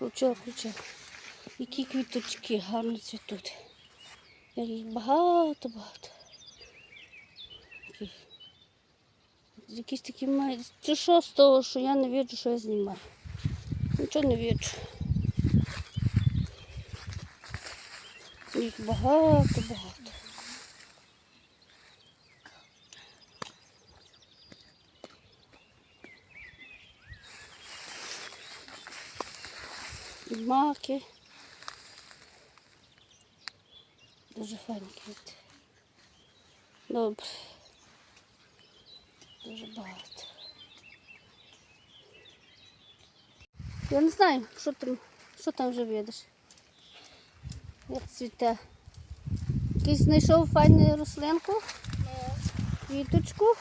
Включила, включила. Які квіточки гарно цвітуть. Їх багато-багато. Якісь такі мають. Це що з того, що я не вірю, що я знімаю. Нічого не вірю. Їх багато-багато. Маки. Дуже файні квіти. Добре. Дуже багато. Я не знаю, що там, що там вже видиш. Як цвіте. Якийсь знайшов файну рослинку, квіточку.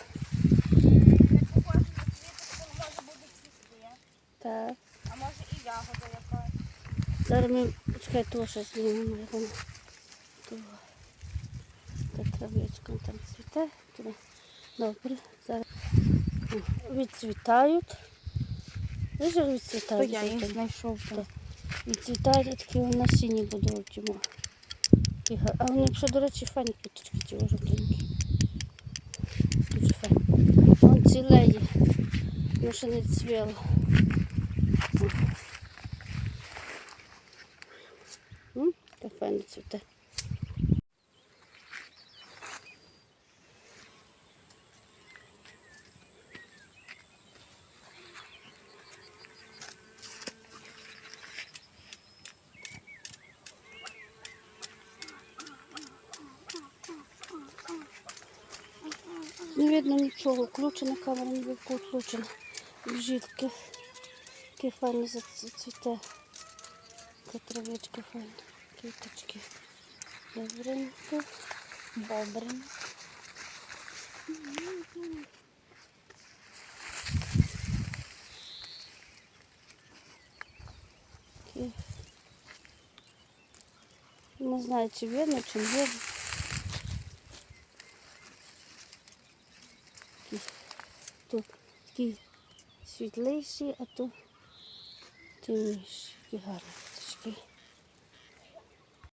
Зараз ми почекай, того ще знімемо, як воно. Того. Та травичка там цвіте. Туди. Добре, зараз О, відцвітають. Ж відцвітають. вже там. знайшов. Так. Відцвітають такі на сіні будуть йому. А вони ще, до речі, файні квіточки ті жовтенькі. Дуже файні. Вон ціле є. Ну ще не цвіло. Так файно. Не видно нічого, включена камера, не включена. Таке, таке файне зацвіте. Така травичка файна, квіточки. Добренько, добренько. Не знаю, чи видно, чи не видно. Тут такі світліші, а тут темніші. Такі гарні квіточки.